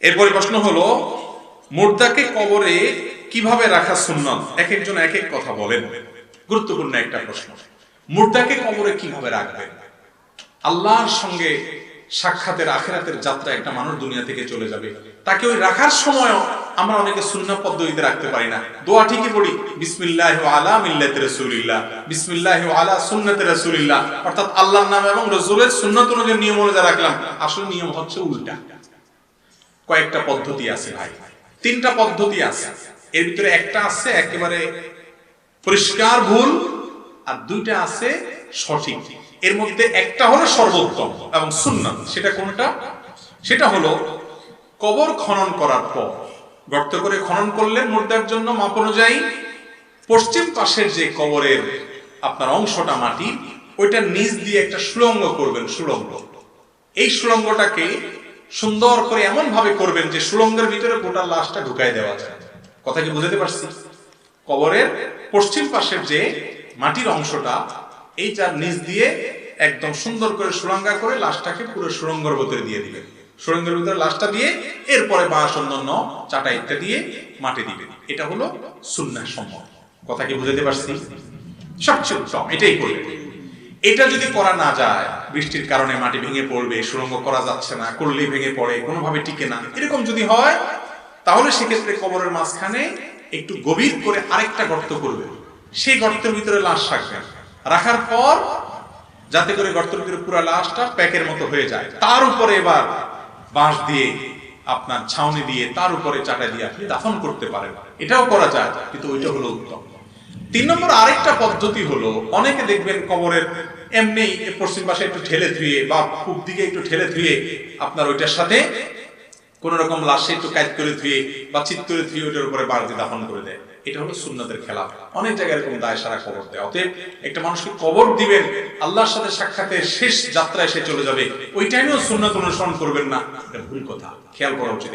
এরপরে প্রশ্ন হলো, মুর্দাকে কবরে কীভাবে রাখা সুন্নত? এক একজন এক এক কথা বলেন। গুরুত্বপূর্ণ একটা প্রশ্ন। মুর্দাকে কবরে কীভাবে রাখবেন আল্লাহর সঙ্গে সাক্ষাতের আখেরাতের যাত্রা একটা মানুষ দুনিয়া থেকে চলে যাবে। তাকে ওই রাখার সময়ও আমরা অনেকে সুন্নাহ পদ্ধতিতে রাখতে পারি না। দোয়া ঠিকই পড়ি, বিসমিল্লাহ আলা মিল্লাত রাসূলিল্লাহ, বিসমিল্লাহ আলা সুন্নাত রাসূলিল্লাহ। অর্থাৎ আল্লাহর নাম এবং রাসূলের সুন্নাত অনুযায়ী নিয়ম অনুযায়ী রাখলাম। আসল নিয়ম হচ্ছে উল্টা। কয়েকটা পদ্ধতি আছে ভাই। তিনটা পদ্ধতি আছে। এর ভিতরে একটা আছে একেবারে পরিষ্কার ভুল আর দুইটা আছে সঠিক। এর মধ্যে একটা হলো সর্বোত্তম এবং সুন্নাত। সেটা কোনটা? সেটা হলো কবর খনন করার পর। গর্ত করে খনন করলেন মুর্দার জন্য মাপ অনুযায়ী। পশ্চিম পাশের যে কবরের আপনার অংশটা মাটি, ওইটা নিচ দিয়ে একটা সুলঙ্গ করবেন সুলঙ্গ এই সুলঙ্গটাকে সুন্দর করে এমন ভাবে করবেন যে সুলঙ্গের ভিতরে গোটা লাশটা ঢুকাই দেওয়া যায়। কথা কি বুঝতে পারছি? কবরের পশ্চিম পাশের যে মাটির অংশটা এই যার নিচ দিয়ে একদম সুন্দর করে সুরঙ্গা করে লাশটাকে পুরো সুরঙ্গের ভিতরে দিয়ে দিবেন। সুরঙ্গের ভিতরে লাশটা দিয়ে এরপরে বাঁশ, অন্যান্য চাটা ইত্যাদি দিয়ে মাটি দিবেন। এটা হলো সুন্নাহ সম্মত। কথা কি বুঝতে পারছি? সবচেয়ে উত্তম, এটাই করবেন। এটা যদি করা না যায়, বৃষ্টির কারণে মাটি ভেঙে পড়বে সুরঙ্গ করা যাচ্ছে না করলেই ভেঙে পড়ে, কোনোভাবে টিকে না, এরকম যদি হয়, তাহলে সেক্ষেত্রে কবরের মাঝখানে একটু গভীর করে আরেকটা গর্ত করবে। সেই গর্তের ভিতরে লাশ রাখবেন। রাখার পর যাতে করে গর্তের ভিতরে পুরো লাশটা প্যাকের মতো হয়ে যায়। তার উপরে এবার বাঁশ দিয়ে আপনার ছাউনি দিয়ে তার উপরে চাটা দিয়ে আপনি দাফন করতে পারেন। এটাও করা যায়, কিন্তু ওইটা হলো উত্তম। তিন নম্বর আরেকটা পদ্ধতি হলো, অনেকে দেখবেন কবরের এমনি পশ্চিম পাশে একটু ঠেলে ধুয়ে বা পূব দিকে একটু ঠেলে ধুয়ে আপনার ওইটার সাথে কোন রকম লাশে একটু কাজ করে ধুয়ে বা চিত করে ধুয়ে ওইটার উপরে বাড়তি দাফন করে দেয়। এটা হলো সুন্নতের খেলা অনেক জায়গায় এরকম দায় সারা কবর দেয়। অতএব একটা মানুষকে কবর দিবেন, আল্লাহর সাথে সাক্ষাতের শেষ যাত্রায় সে চলে যাবে ওই টাইমেও সুন্নত অনুসরণ করবেন না। এটা ভুল কথা। খেয়াল করা উচিত।